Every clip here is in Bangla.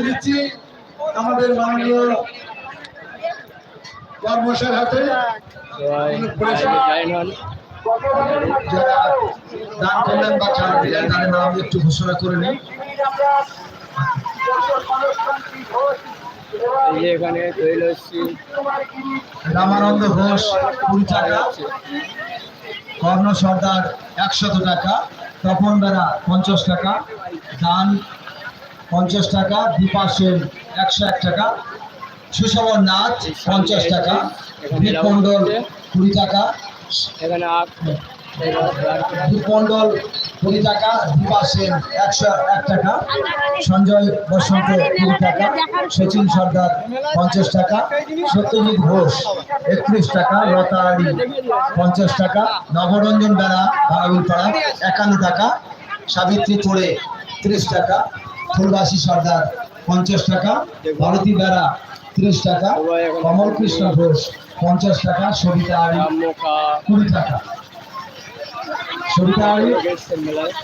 দিচ্ছি আমাদের মাননীয় হাতে যারা দান করলেন বা ছাড় দিলেন তাদের নাম একটু ঘোষণা করে নিন। এই এখানে রামানন্দ ঘোষ কুড়ি টাকা। কর্ণ সর্দার একশত টাকা তপন বেড়া পঞ্চাশ টাকা দান পঞ্চাশ টাকা দীপা সেন একশো এক টাকা সুশবর নাথ পঞ্চাশ টাকা দীপ মণ্ডল কুড়ি টাকা। এখানে মণ্ডল কুড়ি টাকা দীপা সেন, একশো এক টাকা। সঞ্জয় বসন্ত কুড়ি টাকা সচিন সর্দার, পঞ্চাশ টাকা। সত্যজিৎ ঘোষ, একত্রিশ টাকা। লতা আলী পঞ্চাশ টাকা। নবরঞ্জন বেড়া বারাগুলপাড়া একান্ন টাকা। সাবিত্রী চোড়ে ত্রিশ টাকা। ফুলবাসী সর্দার, পঞ্চাশ টাকা। ভারতী বেড়া, ত্রিশ টাকা। কমল কৃষ্ণ ঘোষ, পঞ্চাশ টাকা। সবিতা আলী কুড়ি টাকা। আলী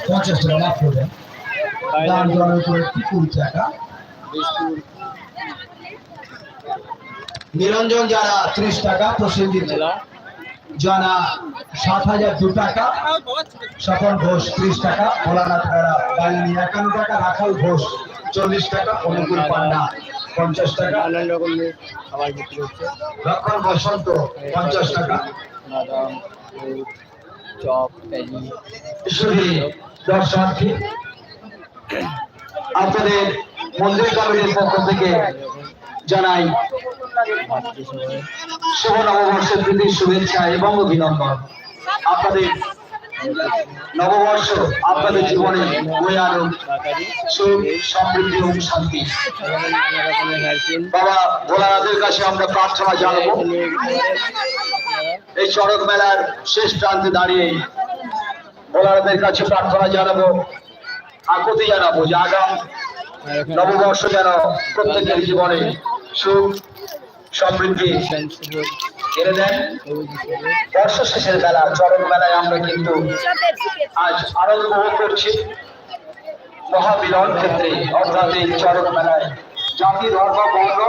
পঞ্চাশ টাকা লাভ করবেন দান জনের করে একটি কুড়ি টাকা। নিরঞ্জন যারা ত্রিশ টাকা প্রসেনজিৎ জানা সাত হাজার দু টাকা স্বপন ঘোষ ত্রিশ টাকা ভোলানাথ বেড়া বালিনী একান্ন টাকা রাখাল ঘোষ চল্লিশ টাকা অনুকূল পান্ডা পঞ্চাশ টাকা। নানান রকমের খাবার বিক্রি হচ্ছে। লক্ষণ বসন্ত পঞ্চাশ টাকা। চপ প্যাজি দর্শনার্থী আপনাদের মন্দির কমিটির পক্ষ থেকে জানাই শুভ নববর্ষের প্রীতির শুভেচ্ছা এবং অভিনন্দন। আপনাদের নববর্ষ আপনাদের জীবনে বয়ে আনুক। সুখ, সমৃদ্ধি এবং শান্তি। বাবা, ভোলানাথের কাছে আমরা প্রার্থনা জানাব। এই চড়ক মেলার শেষ প্রান্তে দাঁড়িয়ে ভোলানাথের কাছে প্রার্থনা জানাব, আকুতি জানাব যে আগাম নববর্ষ যেন প্রত্যেকের জীবনে সুখ, সমৃদ্ধি এনে দেন। বর্ষ শেষের বেলা চরক মেলায় আমরা কিন্তু আজ আনন্দ উপভোগ করছি। মহামিলন ক্ষেত্রে, অর্থাৎ এই চরক মেলায় জাতি, ধর্ম, বর্ণ,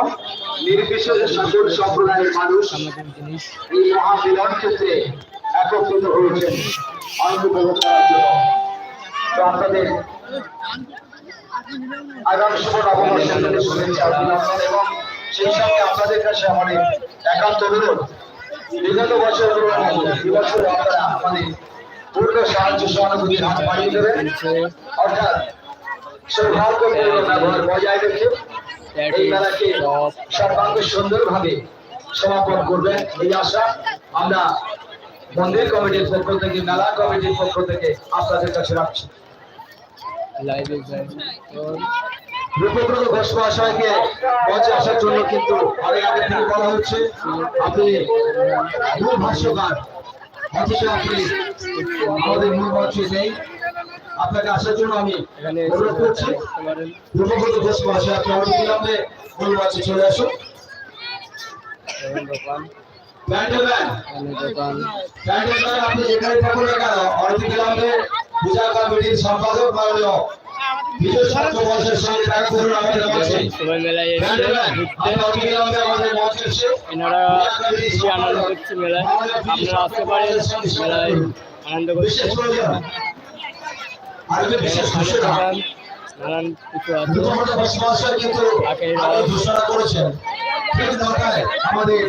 নির্বিশেষে সকল সম্প্রদায়ের মানুষ এই মহামিলন ক্ষেত্রে একত্রিত হয়েছেন। আনন্দ উপভোগ করার জন্য। তো আপনাদের আগামী শুভ নববর্ষের শুভেচ্ছা, অভিনন্দন এবং সেই সঙ্গে আপনাদের কাছে আমাদের একান্ত অনুরোধ বিগত বছরগুলোর মতো এবছর আপনারা আমাদের পূর্ণ সাহায্য সহানুভূতির হাত বাড়িয়ে দেবেন। অর্থাৎ সৌভাগ্যপূর্ণ ব্যবহার বজায় রেখে এই মেলাকে সর্বাঙ্গ সুন্দরভাবে সমাপন করবেন এই আশা। আমরা মন্দির কমিটির পক্ষ থেকে মেলা কমিটির পক্ষ থেকে আপনাদের কাছে রাখছি। লাইভে রূপব্রত ঘোষ মহাশয়কে মঞ্চে আসার জন্য কিন্তু অনেক আগে থেকে বলা হচ্ছে। আপনি মূল ভাষ্যকার অথচ আপনি আমাদের মূল মঞ্চে নেই। আপনাকে আসার জন্য আমি অনুরোধ করছি। রূপব্রত ঘোষ মহাশয় আপনি অনতিবিলম্বে মূল মঞ্চে চলে আসুন। ব্যান্ডেম্যান এখানে দোকান ব্যান্ডেম্যান আপনি যেখানে থাকুন না কেন অনতিবিলম্বে পূজা কমিটির সম্পাদক মাননীয় এনারা আনন্দ করছে মেলায়। আপনারা আসতে পারেন মেলায় আনন্দ নানান কিছু আছে আমাদের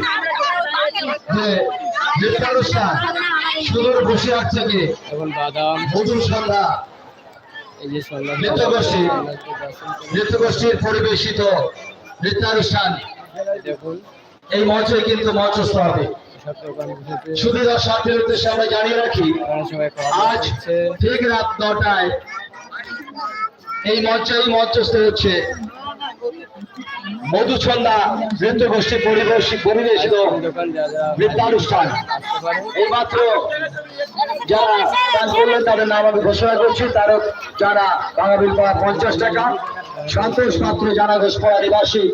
পরিবেশিত নৃত্যানুষ্ঠান এই মঞ্চে কিন্তু মঞ্চস্থ হবে সব দোকান বসেছে শুধু দর্শকদের উদ্দেশ্যে আমরা জানিয়ে রাখি আজ ঠিক রাত নটায় এই মঞ্চে এই মঞ্চস্থ হচ্ছে মধুছন্দা নৃত্য গোষ্ঠী পরিবেশ পরিবেশিত নৃত্যানুষ্ঠান। এইমাত্র যারা কাজ করলেন, তাদের নাম আমি ঘোষণা করছি। তার যারা বাঙালির পাড়া পঞ্চাশ টাকা, সন্তোষ পাত্র জানা ঘোষপাড়া নিবাসী,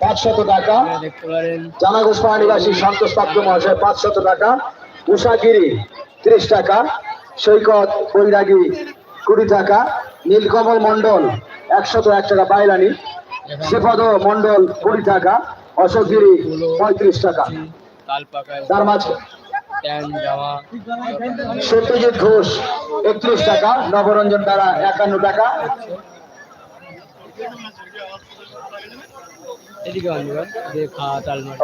পাঁচশত টাকা। জানা ঘোষপাড়া নিবাসী, সন্তোষ পাত্র মহাশয়, পাঁচশত টাকা। উষাগিরি ত্রিশ টাকা। সৈকত, বৈরাগী, কুড়ি টাকা। নীলকমল মন্ডল একশত এক টাকা। বাইরানি শ্রীপদ মন্ডল কুড়ি টাকা অশোকগিরি পঁয়ত্রিশ টাকা। তার মাঝে সত্যজিৎ ঘোষ একত্রিশ টাকা নবরঞ্জন দ্বারা একান্ন টাকা।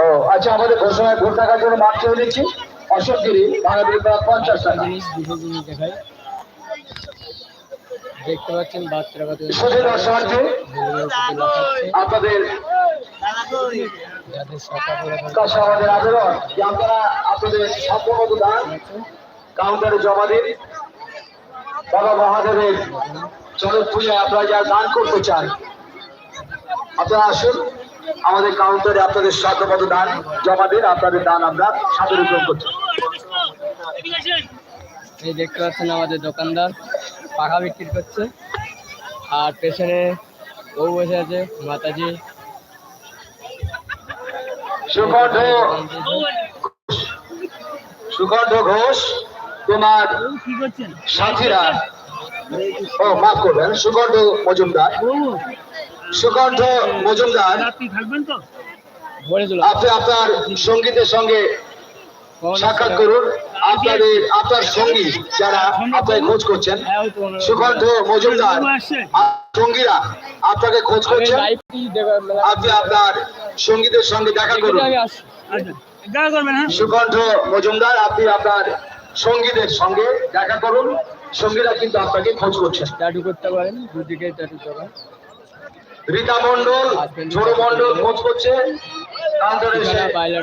ও আচ্ছা আমাদের ঘোষণায় ভোট টাকার জন্য মাঠ চেয়ে দিচ্ছি। অশোকগিরি বাঙালি পঞ্চাশ টাকা জিনিস দুটো জিনিস দেখাই দেখতে পাচ্ছেন বাচ্চারা কত আপনাদের কাছে আমাদের আবেদন যে আপনারা আপনাদের সম্পূর্ণ দান কাউন্টারে জমা দিন। বাবা মহাদেবের চরক পূজায় আপনারা যা দান করতে চান আপনারা আসুন আমাদের কাউন্টারে আপনাদের সাধ্যমতো দান জমা দিন আপনাদের দান আমরা সাদর গ্রহণ করছি। এই দেখতে পাচ্ছেন আমাদের দোকানদার। পাখা বিক্রি করছে। আর পেছনে বউ বসে আছে মাতাজি। সুকণ্ঠ ঘোষ তোমার সাথীরা। ও মাফ করবেন সুকণ্ঠ মজুমদার। সুকণ্ঠ মজুমদার আপনি আপনার সঙ্গীতের সঙ্গে সাক্ষাৎ করুন আপনাদের আপনার সঙ্গী যারা আপনাকে খোঁজ করছেন। হ্যাঁ ওই তো ওনারা- সুকণ্ঠ মজুমদার সঙ্গীরা আপনাকে খোঁজ করছেন? মেলা- আপনি আপনার সঙ্গীতের সঙ্গে দেখা করুন। আসি সুকণ্ঠ মজুমদার আপনি আপনার সঙ্গীদের সঙ্গে দেখা করুন। সঙ্গীরা কিন্তু আপনাকে খোঁজ করছেন। ট্যাটু করতে পারেন দুদিকে ট্যাটু দোকান রীতা মন্ডল ঝোড়ো মন্ডল খোঁজ করছে।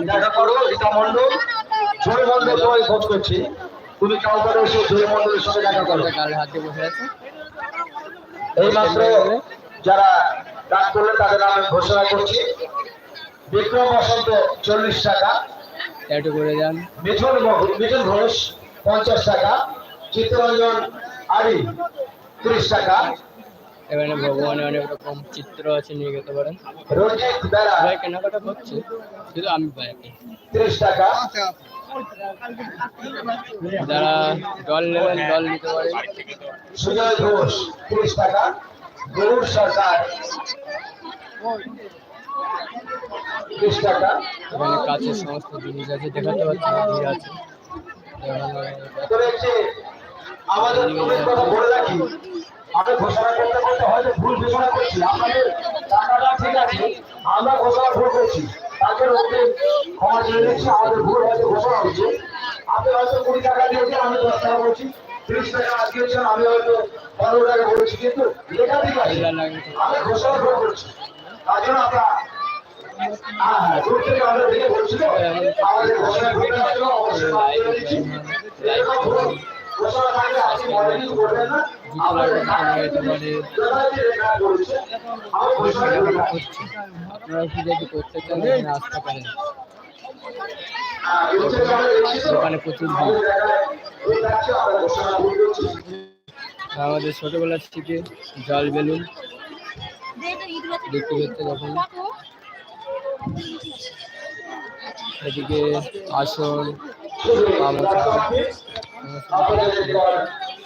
দেখা করো রীতা মন্ডল ঝোড়ো মন্ডল তোমায় খোঁজ করছি। তুমি কাউন্টারে এসে ঝোড়ো সঙ্গে দেখা করো। এই মাত্র যারা দান করলেন তাদের নাম আমি ঘোষণা করছি। বিক্রম বসন্ত চল্লিশ টাকা ট্যাটু করে যান। মিঠুন মিঠুন ঘোষ পঞ্চাশ টাকা চিত্তরঞ্জন আরি ত্রিশ টাকা। এখানে ভগবানের অনেক রকম চিত্র আছে নিয়ে যেতে পারেন। রঞ্জিত বেড়া কেনাকাটা করছে? শুধু আমি বাইরে ত্রিশ টাকা। যারা জল নেবেন জল নিতে পারেন। সুজয় ঘোষ ত্রিশ টাকা। গরুর সরকার এখানে কাছের সমস্ত জিনিস আছে দেখাতে পাচ্ছি ভিড় আছে। আমাদের কথা বলে রাখি আমরা ঘোষণা করতে করতে হয়তো ভুল ঘোষণা করছি। আপনাদের টাকাটা ঠিক আছে, আমরা ঘোষণা ভুল করছি। তাকে ওকে ক্ষমা চেয়ে নিচ্ছি, আমাদের ভুল হয়তো ঘোষণা হচ্ছে। আপনি হয়তো কুড়ি টাকা দিয়েছেন, আমি দশ টাকা বলছি। তিরিশ টাকা দিয়েছেন, আমি হয়তো পনেরো টাকা বলেছি, কিন্তু লেখা ঠিক আছে। আমি ঘোষণা ভুল করছি। তার জন্য আপনার হ্যাঁ হ্যাঁ দূর থেকে আমরা দেখে বলছি আমাদের ঘোষণা ভুল অবশ্যই ঘোষণা থাকলে আপনি মনে কিছু করবেন না। আপনারা কি যদি করতে চান আসতে পারেন দোকানে প্রচুর ভিড়। আমাদের ছোটবেলার থেকে জল বেলুন দেখতে দেখতে যখন এদিকে আসন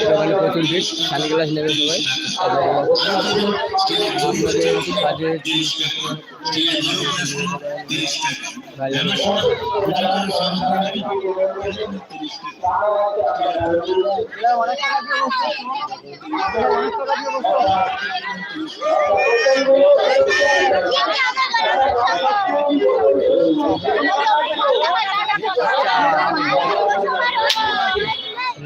সকালে প্রচুর ভিড় খালি গ্লাস নেবে সবাই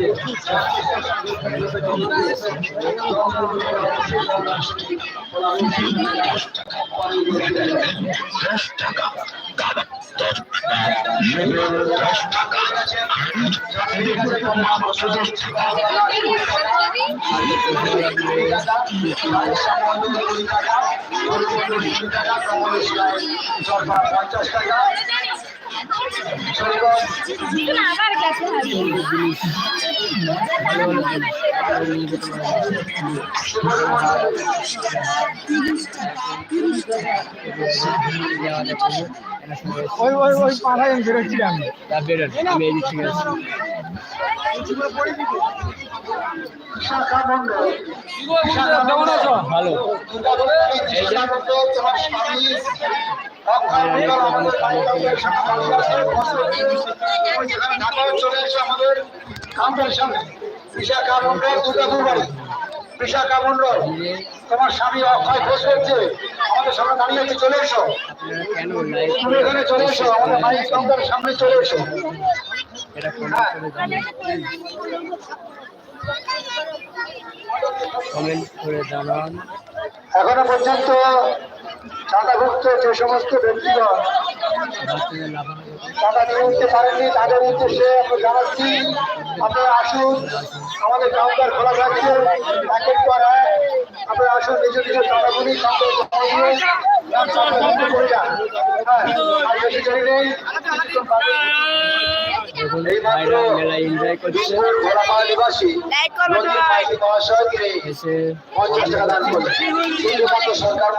আবার গেছে ওই ওই ওই পাড়ায় বেরোচ্ছি আমি বেরোন আমি এই দিক থেকে মন্ডল তোমার স্বামী অক্ষয় ঘোষ করছে আমাদের সামনে দাঁড়িয়ে আছে? চলে এসো তুমি এখানে চলে এসো আমাদের মাইক সামনে চলে এসো কমেন্ট করে জানান। এখনও পর্যন্ত চাঁদাভুক্ত যে সমস্ত ব্যক্তিগণ চাঁদা নিয়ে উঠতে পারেননি তাদের উদ্দেশ্যে আমরা জানাচ্ছি আপনারা আসুন আমাদের কাউন্টার খোলা থাকছে একের পর এক আপনারা আসুন নিজ নিজ চাঁদাগুলি কাউন্টার সরকার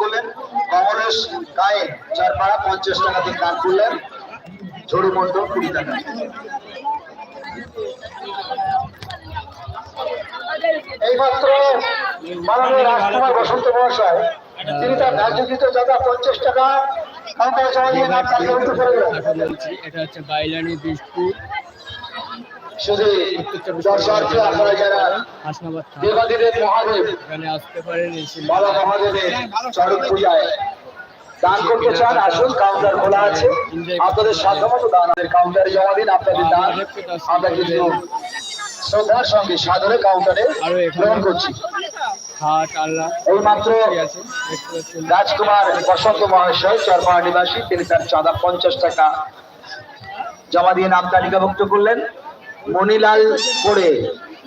করলেন কমলেশ গায়ে চার পাড়া পঞ্চাশ টাকা দিয়ে দান করলেন মন্ডল কুড়ি টাকা এইমাত্র মাননীয় রাজকুমার বসন্ত মহাশয় তিনি তার ন্যায্যকৃত পঞ্চাশ টাকা কাউন্টারে জমা দিয়ে নাম তালিকাভুক্ত করে গেলেন। কথা বলছি এটা হচ্ছে বাইলানি বিষ্ণু শুধু দর্শনার্থী আপনারা যারা হাসনাবাদ মহাদেব এখানে আসতে পারেন বাবা মহাদেবের চরক পূজায় দান করতে চান। আসুন কাউন্টার খোলা আছে। আপনাদের সাধ্যমতো দান আমাদের কাউন্টারে জমা দিন আপনাদের দান। আমরা কিন্তু শ্রদ্ধার সঙ্গে সাদরে কাউন্টারে গ্রহণ করছি। এই মাত্র রাজকুমার বসন্ত মহাশয় চরপাড়া নিবাসী তিনি তার চাঁদা পঞ্চাশ টাকা জমা দিয়ে নাম তালিকাভুক্ত করলেন। মনিলাল করে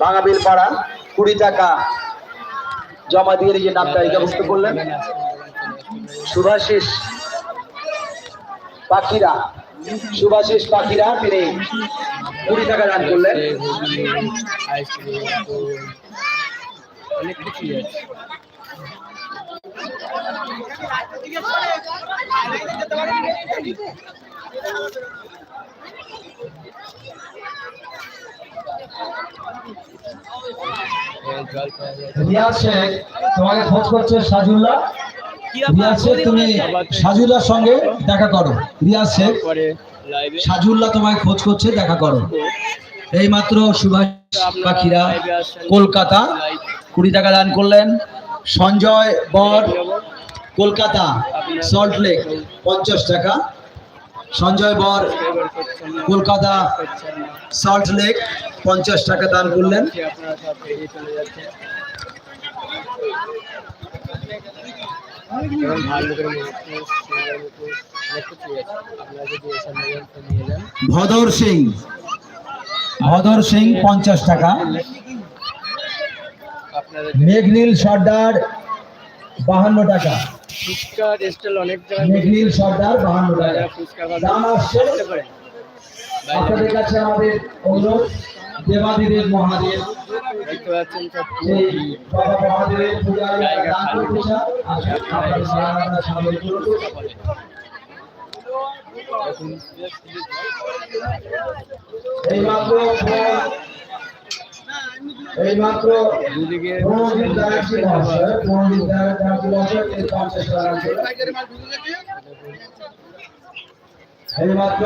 বাঙাবিল পাড়া কুড়ি টাকা জমা দিয়ে নিজের নাম তালিকাভুক্ত করলেন। সুভাষিস পাখিরা সুভাষিস পাখিরা তিনি কুড়ি টাকা দান করলেন। তোমাকে খোঁজ করছে সাজুল্লাহ। রিয়াজ শেখ তুমি সাজুল্লাহর সঙ্গে দেখা করো। রিয়াজ শেখ সাজুল্লাহ তোমায় খোঁজ করছে দেখা করো। এইমাত্র সুভাষ পাখিরা কলকাতা কুড়ি টাকা দান করলেন। সঞ্জয় বর কলকাতা সল্ট লেক পঞ্চাশ টাকা। সঞ্জয় বর কলকাতা করছেন না সল্ট লেক পঞ্চাশ টাকা দান করলেন। মুখোশ মুখোশ অনেক কিছুই আছে আপনারা যদি এসব নিয়ে যান ভদর সিং ভদর সিং পঞ্চাশ টাকা। মেঘনীল সর্দার বাহান্ন টাকা। ফুচকা স্টল অনেক মেঘনীল সর্দার বাহান্ন টাকা। ফুচকা দাম আসছে আপনাদের কাছে আমাদের অনুরোধ। দেবাদিদেব মহাদেব। দেখতে পাচ্ছেন সব। সেই পুরী বাবা মহাদেবের পূজায় যারা দান করতে চান, আসুন, আপনারা সারাটা সামিল করুন। দেখুন এই মাত্র এই মাত্র দুদিকে প্রণজিৎ ব্যানার্জি মহাশয় প্রণজিৎ ব্যানার্জি মহাশয় এই পঞ্চাশ টাকা দান মাত্র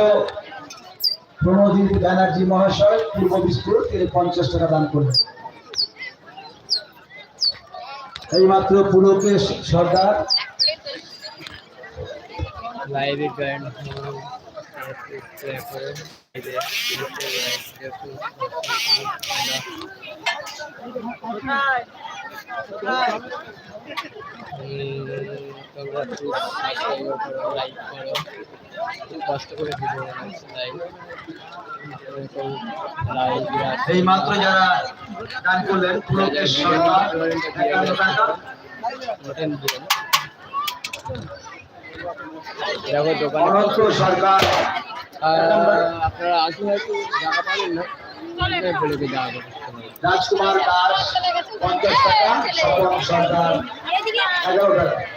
প্রণজিৎ ব্যানার্জি মহাশয় পূর্ব বিস্কুট তিনি পঞ্চাশ টাকা দান করলেন। এই মাত্র পুলকেশ সর্দার। লাইভে কষ্ট করে এই মাত্র যারা দান করলেন পুলকেশ একান্ন টাকা। অনন্ত সরকার। আপনারা আসলে হয়তো জায়গা পাবেন না। রাজকুমার দাস পঞ্চাশ টাকা। স্বপন সর্দার এগারো টাকা।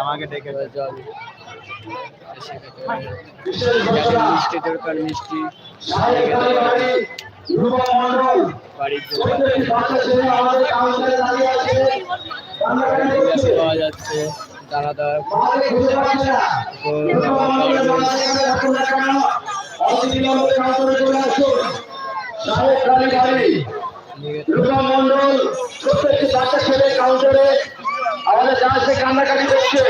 আমাকে ডেকে মিষ্টি দরকার পাওয়া যাচ্ছে দানাদার মন্ডল প্রত্যেকটি বাচ্চা কান্নাকাটি করছে।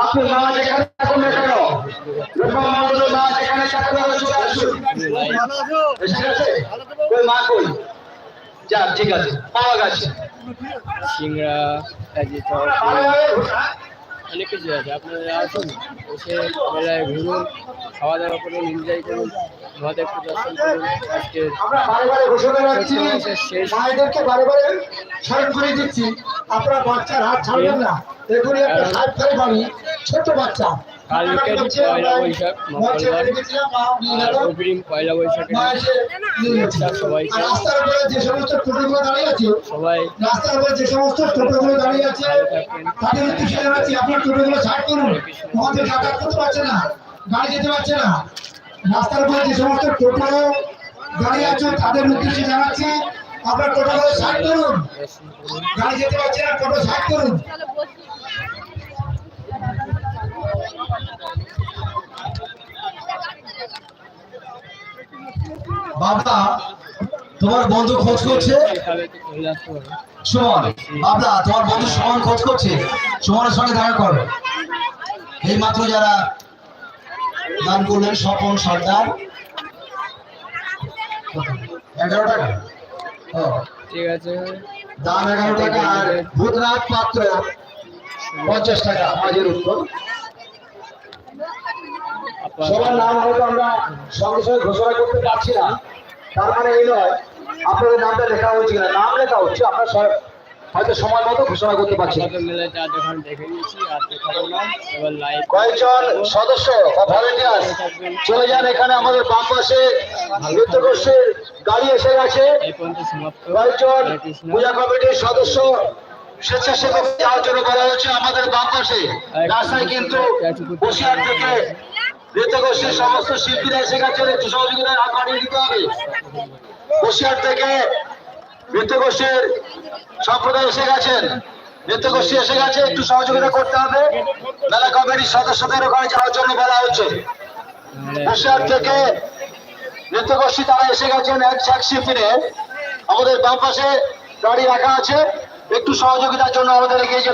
আপনি মা যেখানে থাকুন না কেন? মন্ডলের মা যেখানে থাকুন না চলে আসুন। ওই মা কই? যা ঠিক আছে। পাওয়া গেছে। সিংড়া অনেক কিছু আছে। আপনারা আসুন এসে মেলায় ঘুরুন খাওয়া দাওয়া করুন এনজয় করুন মহাদেবকে দর্শন করুন। আজকে শেষ মায়েদেরকে বারে বারে স্মরণ করে দিচ্ছি। আপনারা বাচ্চার হাত ছাড়বেন না। এগুলি একটা হাত ধরে ছোট বাচ্চা। কালকে পয়লা বৈশাখ মঙ্গলবার। অগ্রিম পয়লা বৈশাখে সবাইকে। যে সমস্ত টোটোগুলো দাঁড়িয়ে আছে সবাই রাস্তার উপরে যে সমস্ত টোটোগুলো দাঁড়িয়ে আছে তাদের উদ্দেশ্যে জানাচ্ছি আপনার টোটোগুলো ছাড় করুন। আমাদের যাতায়াত করতে পারছে না গাড়ি যেতে পারছে না। রাস্তার উপরে যে সমস্ত টোটো দাঁড়িয়ে আছে তাদের উদ্দেশ্যে জানাচ্ছি আপনার টোটোগুলো ছাড় করুন। করুন গাড়ি যেতে পারছে না টোটো ছাড় করুন। বাবা তোমার বন্ধু খোঁজ করছে? সুমন বাবলা তোমার বন্ধু সুমন খোঁজ করছে? সুমনের সঙ্গে দেখা করো। এই মাত্র যারা দান করলেন স্বপন সর্দার। এগারো টাকা। ঠিক আছে। দাম এগারো টাকা আর ভূতনাথ পাত্র পঞ্চাশ টাকা। মাঝের উত্তর। সবার নাম হয়তো আমরা সঙ্গে সঙ্গে ঘোষণা করতে পারছি না। তার মানে এই নয় আপনাদের নামটা লেখা হচ্ছে কিনা? নাম লেখা হচ্ছে আমরা সব- হয়তো সময় মতো ঘোষণা করতে পারছি কয়েকজন সদস্য বা ভলেন্টিয়ার চলে যান এখানে আমাদের বাম পাশে। নৃত্যগোষ্ঠীর গাড়ি এসে গেছে। কয়েকজন পূজা কমিটির সদস্য স্বেচ্ছাসেবক জন্য বলা হচ্ছে আমাদের বাম পাশে। রাস্তায় কিন্তু বসিরহাট থেকে নৃত্যগোষ্ঠীর সমস্ত শিল্পীরা এসে গেছেন একটু সহযোগিতার হাত বাড়িয়ে দিতে হবে। বসিরহাট থেকে নৃত্যগোষ্ঠীর সম্প্রদায় এসে গেছেন। নৃত্যগোষ্ঠী এসে গেছে, একটু সহযোগিতা করতে হবে। মেলা কমিটির সদস্যদের ওখানে যাওয়ার জন্য বলা হচ্ছে বসিরহাট থেকে নৃত্যগোষ্ঠী তারা এসে গেছেন এক ট্যাক্সি ফিরে আমাদের বাম পাশে গাড়ি রাখা আছে। একটু সহযোগিতার জন্য আমাদের এগিয়ে